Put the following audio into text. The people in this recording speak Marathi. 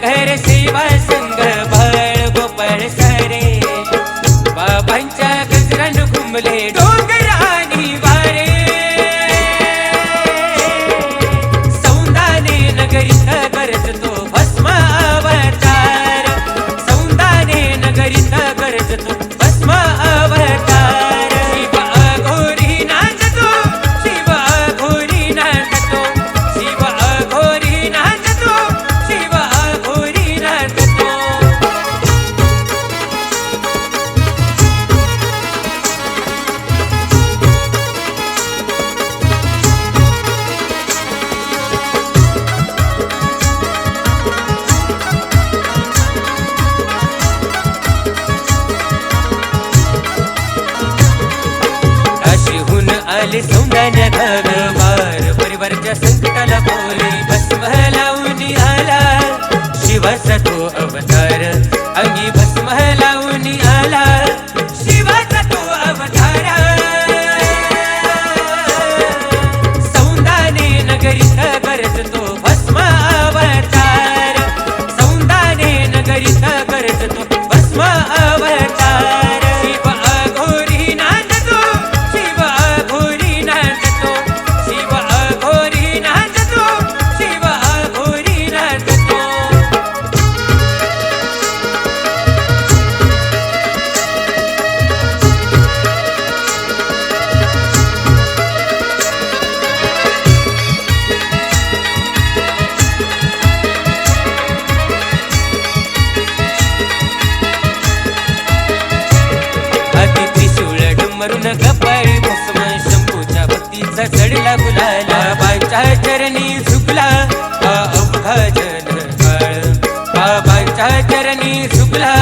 कर सेवा संग बळ गोपाळ सारे. बाबांच्या गजरान घुमले. डोंगर जीवावरच्या संकटाला बोली बसव लावून आला शिवसत मरून गपाळी भस्म शंभूच्या भक्तीचा चढला गुलाला. बाबांच्या चरणी झुकला हा चरणी झुकला